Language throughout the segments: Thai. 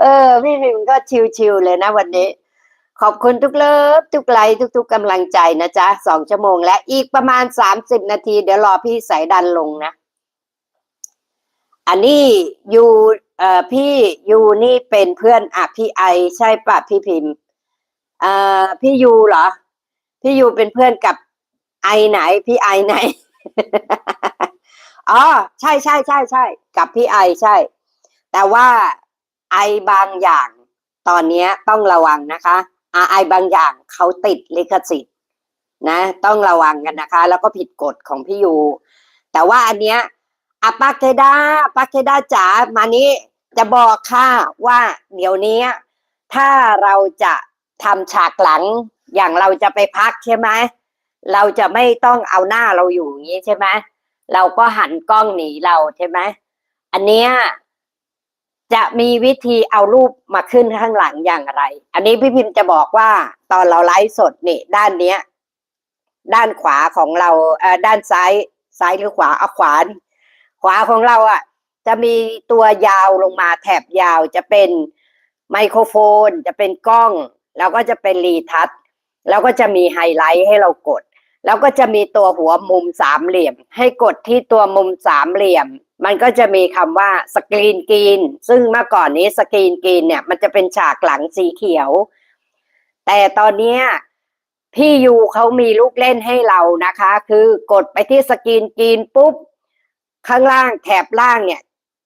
เออ พี่พิมพ์ก็ชิวๆเลยนะวันนี้ ขอบคุณทุกเลิฟ ทุกไลค์ทุก ๆกำลังใจนะจ๊ะสองชั่วโมงและอีกประมาณสามสิบนาที เดี๋ยวรอพี่สายดันลงนะ อันนี้ยูเอ่อพี่ยูนี่เป็นเพื่อนอะพี่ไอ ใช่ปะพี่พิมพ์เอ่อพี่ยูเหรอ พี่ยูเป็นเพื่อนกับไอไหน พี่ไอไหนอ๋อใช่ใช่ใช่ใช่กับพี่ไอใช่ แต่ว่า ไอบางอย่าง ตอนนี้ต้องระวังนะคะอาไอบางอย่างเขาติดลิขสิทธิ์นะ ต้องระวังกันนะคะ แล้วก็ผิดกฎของพี่ยูแต่ว่าอันเนี้ยอาปักเทดาปักเทดาจ๋ามานี้จะบอกค่ะว่าเดี๋ยวนี้ ถ้าเราจะทำฉากหลัง อย่างเราจะไปพักใช่ไหมเราจะไม่ต้องเอาหน้าเราอยู่อย่างนี้ใช่ไหมเราก็หันกล้องหนีเราใช่ไหมอันเนี้ย จะมีวิธีเอารูปมาขึ้นข้างหลังอย่างไร อันนี้พี่พิมพ์จะบอกว่าตอนเราไลฟ์สดนี่ด้านเนี้ย ด้านขวาของเราเอ่อด้านซ้ายซ้ายหรือขวาเอาขวาขวาของเราอะ จะมีตัวยาวลงมาแถบยาวจะเป็นไมโครโฟน จะเป็นกล้อง แล้วก็จะเป็นรีทัชแล้วก็จะมีไฮไลท์ให้เรากด แล้วก็จะมีตัวหัวมุมสามเหลี่ยม ให้กดที่ตัวมุมสามเหลี่ยม มันก็จะมีคำว่าสกรีนกรีน ซึ่งเมื่อก่อนนี้สกรีนกรีนเนี่ยมันจะเป็นฉากหลังสีเขียว แต่ตอนนี้พี่ยูเขามีลูกเล่นให้เรานะคะ คือกดไปที่สกรีนกรีนปุ๊บ ข้างล่างแถบล่างเนี่ย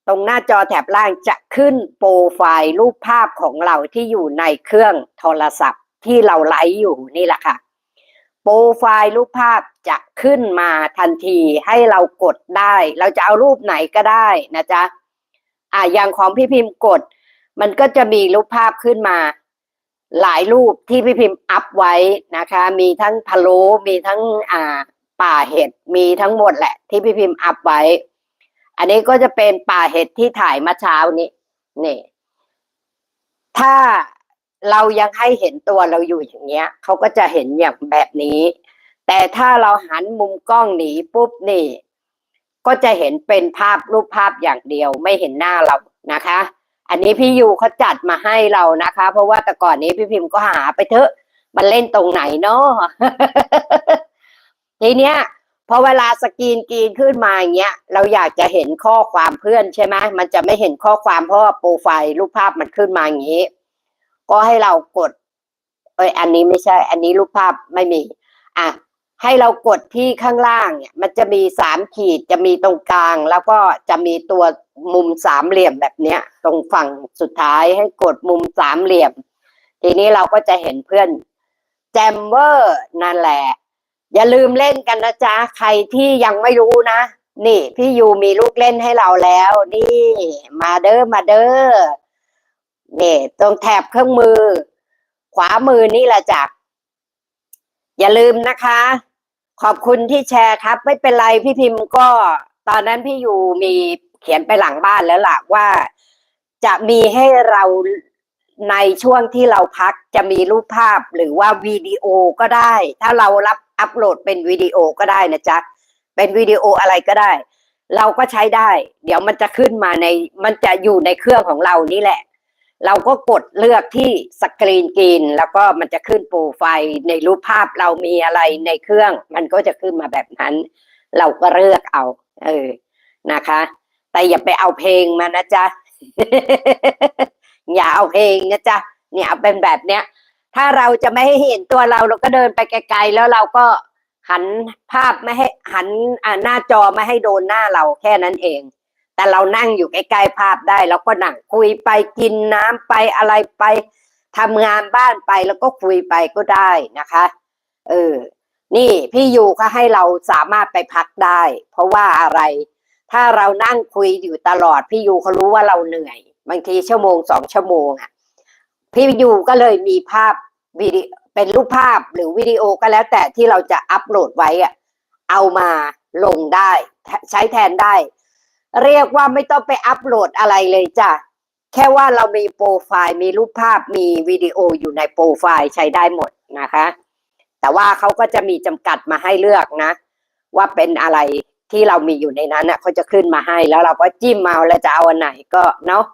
ตรงหน้าจอแถบล่างจะขึ้นโปรไฟล์รูปภาพของเราที่อยู่ในเครื่องโทรศัพท์ที่เราไลฟ์อยู่นี่แหละค่ะ โปรไฟล์รูปภาพจะขึ้นมาทันทีให้เรากดได้ เราจะเอารูปไหนก็ได้นะจ๊ะอ่าอย่างของพี่พิมพ์กด มันก็จะมีรูปภาพขึ้นมา หลายรูปที่พี่พิมพ์อัพไว้นะคะ มีทั้งพะโล้มีทั้งอ่าป่าเห็ดมีทั้งหมดแหละ ที่พี่พิมพ์อัพไว้ อันนี้ก็จะเป็นป่าเห็ดที่ถ่ายมาเช้านี้นี่ ถ้า เรายังให้เห็นตัวเราอยู่อย่างเงี้ยเขาก็จะเห็นอย่างแบบนี้ แต่ถ้าเราหันมุมกล้องหนีปุ๊บนี่ ก็จะเห็นเป็นภาพรูปภาพอย่างเดียวไม่เห็นหน้าเรานะคะ อันนี้พี่ยูเขาจัดมาให้เรานะคะ เพราะว่าแต่ก่อนนี้พี่พิมพ์ก็หาไปเถอะ มันเล่นตรงไหนเนาะทีเนี้ยพอเวลาสกรีนกรีนขึ้นมาอย่างเงี้ย เราอยากจะเห็นข้อความเพื่อนใช่ไหมมันจะไม่เห็นข้อความเพราะว่าโปรไฟล์รูปภาพมันขึ้นมาอย่างนี้ ก็ให้เรากดเอ้ยอันนี้ไม่ใช่ อันนี้รูปภาพไม่มี อะให้เรากดที่ข้างล่างเนี่ยมันจะมีสามขีดจะมีตรงกลาง แล้วก็จะมีตัวมุมสามเหลี่ยมแบบเนี้ย ตรงฝั่งสุดท้ายให้กดมุมสามเหลี่ยม ทีนี้เราก็จะเห็นเพื่อนแจมเวอร์นั่นแหละ อย่าลืมเล่นกันนะจ๊ะ ใครที่ยังไม่รู้นะ นี่พี่ยูมีลูกเล่นให้เราแล้ว นี่ มาเด้อมาเด้อ นี่ตรงแถบเครื่องมือ ขวามือนี่แหละจ้ะอย่าลืมนะคะ ขอบคุณที่แชร์ครับ ไม่เป็นไรพี่พิมพ์ก็ ตอนนั้นพี่อยู่มีเขียนไปหลังบ้านแล้วล่ะว่าจะมีให้เราในช่วงที่เราพักจะมีรูปภาพหรือว่าวิดีโอก็ได้ ถ้าเรารับอัปโหลดเป็นวิดีโอก็ได้นะจ๊ะ เป็นวิดีโออะไรก็ได้ เราก็ใช้ได้ เดี๋ยวมันจะขึ้นมาในมันจะอยู่ในเครื่องของเรานี่แหละ เราก็กดเลือกที่สกรีนกรีนแล้วก็มันจะขึ้นโปรไฟล์ในรูปภาพเรามีอะไรในเครื่อง มันก็จะขึ้นมาแบบนั้น เราก็เลือกเอา เออนะคะ แต่อย่าไปเอาเพลงมานะจ๊ะ อย่าเอาเพลงนะจ๊ะเนี่ยเอาเป็นแบบเนี้ย ถ้าเราจะไม่ให้เห็นตัวเราเราก็เดินไปไกลๆแล้วเราก็หันภาพไม่ให้หันหน้าจอไม่ให้โดนหน้าเราแค่นั้นเอง แต่เรานั่งอยู่ใกล้ๆภาพได้เราก็นั่งคุยไปกินน้ำไปอะไรไปทำงานบ้านไปแล้วก็คุยไปก็ได้นะคะ เออ นี่พี่ยูก็ให้เราสามารถไปพักได้ เพราะว่าอะไร ถ้าเรานั่งคุยอยู่ตลอด พี่ยูเขารู้ว่าเราเหนื่อย บางทีชั่วโมงสองชั่วโมงอะ พี่ยูก็เลยมีภาพวิดีเป็นรูปภาพหรือวิดีโอก็แล้ว แต่ที่เราจะอัปโหลดไว้อะ เอามาลงได้ ใช้แทนได้ เรียกว่าไม่ต้องไปอัปโหลดอะไรเลยจ้ะ แค่ว่าเรามีโปรไฟล์ มีรูปภาพมีวิดีโออยู่ในโปรไฟล์ใช้ได้หมดนะคะ แต่ว่าเขาก็จะมีจำกัดมาให้เลือกนะ ว่าเป็นอะไรที่เรามีอยู่ในนั้นน่ะเขาจะขึ้นมาให้แล้วเราก็จิ้มเอาแล้วจะเอาอันไหนก็เนาะ